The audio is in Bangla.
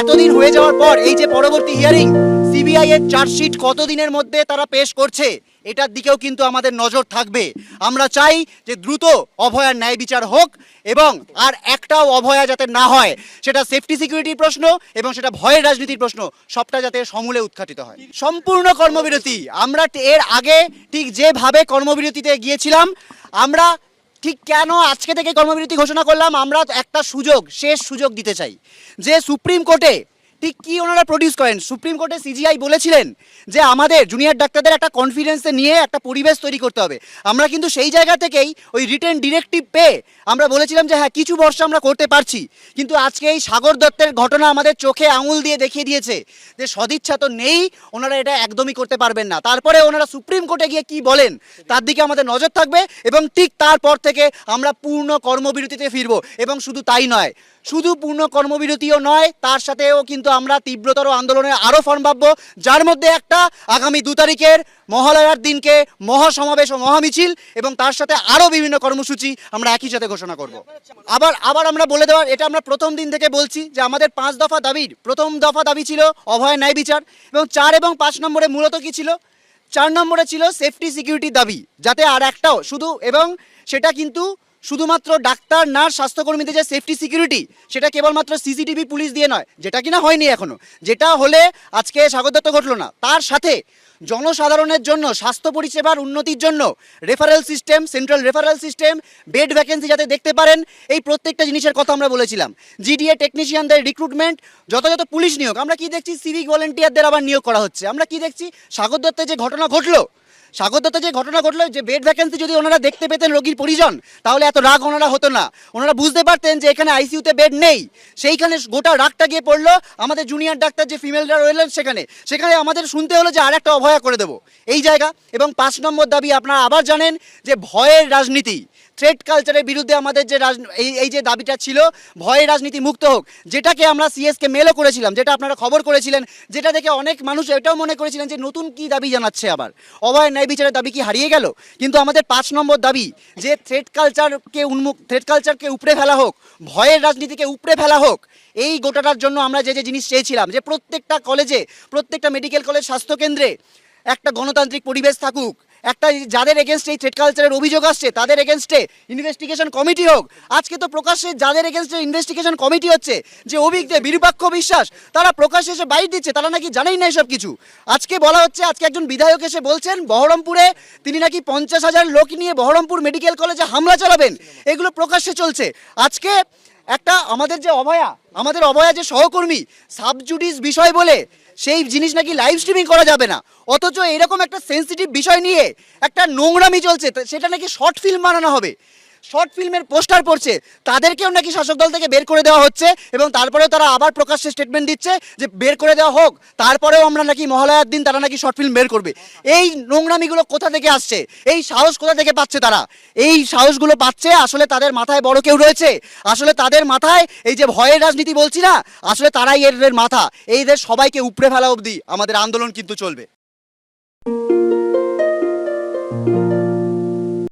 এতদিন হয়ে যাওয়ার পর এই যে পরবর্তী হিয়ারিং সিবিআই এর চার্জশিট কতদিনের মধ্যে তারা পেশ করছে, এটার দিকেও কিন্তু আমাদের নজর থাকবে। আমরা চাই যে দ্রুত অভয়ার ন্যায় বিচার হোক এবং আর একটাও অভয়া যাতে না হয়, সেটা সেফটি সিকিউরিটির প্রশ্ন এবং সেটা ভয়ের রাজনীতির প্রশ্ন, সবটা যাতে সমূলে উৎখাটিত হয়। সম্পূর্ণ কর্মবিরতি, আমরা এর আগে ঠিক যেভাবে কর্মবিরতিতে গিয়েছিলাম, আমরা ঠিক কেন আজকে থেকে কর্মবিরতি ঘোষণা করলাম? আমরা একটা সুযোগ, শেষ সুযোগ দিতে চাই। যে সুপ্রিম কোর্টে ঠিক কি ওনারা প্রডিউস করেন? সুপ্রিম কোর্টে সিজিআই বলেছিলেন যে আমাদের জুনিয়র ডাক্তারদের একটা কনফিডেন্সে নিয়ে একটা পরিবেশ তৈরি করতে হবে। আমরা কিন্তু সেই জায়গা থেকেই ওই রিটেন ডিরেক্টিভ পেয়ে আমরা বলেছিলাম যে হ্যাঁ কিছু বর্ষ আমরা করতে পারছি। কিন্তু আজকে এই সাগর দত্তের ঘটনা আমাদের চোখে আঙুল দিয়ে দেখিয়ে দিয়েছে যে সদিচ্ছা তো নেই, ওনারা এটা একদমই করতে পারবেন না। তারপরে ওনারা সুপ্রিম কোর্টে গিয়ে কি বলেন? তার দিকে আমাদের নজর থাকবে এবং ঠিক তারপর থেকে আমরা পূর্ণ কর্মবিরতিতে ফিরবো এবং শুধু তাই নয় শুধু পূর্ণ কর্মবিরতিও নয়, তার সাথেও কিন্তু আমরা তীব্রতর আন্দোলনে আরও ফর্ম ভাববো, যার মধ্যে একটা আগামী দু তারিখের মহালয়ার দিনকে মহাসমাবেশ ও মহামিছিল এবং তার সাথে আরও বিভিন্ন কর্মসূচি আমরা একই সাথে ঘোষণা করব। আবার আবার আমরা বলে দেওয়ার, এটা আমরা প্রথম দিন থেকে বলছি যে আমাদের পাঁচ দফা দাবির, প্রথম দফা দাবি ছিল অভয় ন্যায় বিচার এবং চার এবং পাঁচ নম্বরে মূলত কি ছিল? চার নম্বরে ছিল সেফটি সিকিউরিটির দাবি, যাতে আর একটাও শুধু এবং সেটা কিন্তু শুধুমাত্র ডাক্তার, নার্স, স্বাস্থ্যকর্মীদের যে সেফটি সিকিউরিটি সেটা কেবলমাত্র সিসিটিভি পুলিশ দিয়ে নয়, যেটা কিনা হয়নি এখনও, যেটা হলে আজকে স্বাগত দত্ত ঘটলো না। তার সাথে জনসাধারণের জন্য, স্বাস্থ্য পরিষেবার উন্নতির জন্য referral system central referral system bed vacancy যাতে দেখতে পারেন, এই প্রত্যেকটা জিনিসের কথা আমরা বলেছিলাম। জিডিএ টেকনিশিয়ানদের রিক্রুটমেন্ট যথাযথ পুলিশ নিয়োগ, আমরা কি দেখছি সিভিক ভলেন্টিয়ারদের আবার নিয়োগ করা হচ্ছে? আমরা কি দেখছি? সাগর দত্তের যে ঘটনা ঘটলো দত্ত যে ঘটনা ঘটলো, যে বেড ভ্যাকেন্সি যদি ওনারা দেখতে পেতেন রোগীর পরিজন, তাহলে এত রাগ ওনারা হতো না। ওনারা বুঝতে পারতেন যে এখানে আইসিইউতে বেড নেই। সেইখানে গোটা রাগটা গিয়ে পড়ল, আমাদের জুনিয়র ডাক্তার যে ফিমেলরা রইলেন সেখানে। সেখানে আমাদের শুনতে হলো যে আর একটা অভয়া করে দেবো। এই জায়গা এবং পাঁচ নম্বর দাবি আপনারা আবার জানেন যে ভয়ের রাজনীতি। থ্রেড কালচারের বিরুদ্ধে আমাদের যে এই এই যে দাবিটা ছিল ভয়ের রাজনীতি মুক্ত হোক। যেটাকে আমরা সিএসকে মেলও করেছিলাম, যেটা আপনারা খবর করেছিলেন, যেটা দেখে অনেক মানুষ এটাও মনে করেছিলেন যে নতুন কি দাবি জানাচ্ছে আবার। অভয় ন্যায় বিচারের দাবি কি হারিয়ে গেল? কিন্তু আমাদের পাঁচ নম্বর দাবি যে থ্রেড কালচারকে উন্মুখ থ্রেড কালচারকে উপড়ে ফেলা হোক, ভয়ের রাজনীতিকে উপড়ে ফেলা হোক, এই গোটাটার জন্য আমরা যে যে জিনিস চেয়েছিলাম, যে প্রত্যেকটা কলেজে প্রত্যেকটা মেডিকেল কলেজ স্বাস্থ্যকেন্দ্রে একটা গণতান্ত্রিক পরিবেশ থাকুক একটা যাদের এগেনস্টে এই থ্রেড কালচারের অভিযোগ আসছে, তাদের এগেনস্টে ইনভেস্টিগেশন কমিটি হোক। আজকে তো প্রকাশ্যে যাদের এগেনস্টে ইনভেস্টিগেশন কমিটি হচ্ছে, যে অভিজ্ঞ বিরূপাক্ষ বিশ্বাস, তারা প্রকাশ্যে এসে বাইট দিচ্ছে, তারা নাকি জানেই না এসব কিছু। আজকে বলা হচ্ছে, আজকে একজন বিধায়ক এসে বলছেন, বহরমপুরে তিনি নাকি পঞ্চাশ হাজার লোক নিয়ে বহরমপুর মেডিকেল কলেজে হামলা চালাবেন। এগুলো প্রকাশ্যে চলছে। আজকে একটা আমাদের যে অভয়া, আমাদের অভয়া যে সহকর্মী সাবজুডিস বিষয় বলে, সেই জিনিস নাকি লাইভ স্ট্রিমিং করা যাবে না। অথচ এরকম একটা সেন্সিটিভ বিষয় নিয়ে একটা নোংরামি চলছে সেটা নাকি শর্ট ফিল্ম বানানো হবে। শর্ট ফিল্মের পোস্টার পড়ছে, তাদেরকেও নাকি শাসক দল থেকে বের করে দেওয়া হচ্ছে এবং তারপরেও তারা আবার প্রকাশ্যে স্টেটমেন্ট দিচ্ছে যে বের করে দেওয়া হোক, তারপরেও আমরা নাকি মহালয়ার দিন তারা নাকি শর্ট ফিল্ম বের করবে। এই নোংরামিগুলো কোথা থেকে আসছে? এই সাহস কোথা থেকে পাচ্ছে তারা? এই সাহসগুলো পাচ্ছে আসলে তাদের মাথায় বড় কেউ রয়েছে? আসলে তাদের মাথায় এই যে ভয়ের রাজনীতি বলছি না, আসলে তারাই এর মাথা। এইদের সবাইকে উপড়ে ফেলা অবধি আমাদের আন্দোলন কিন্তু চলবে।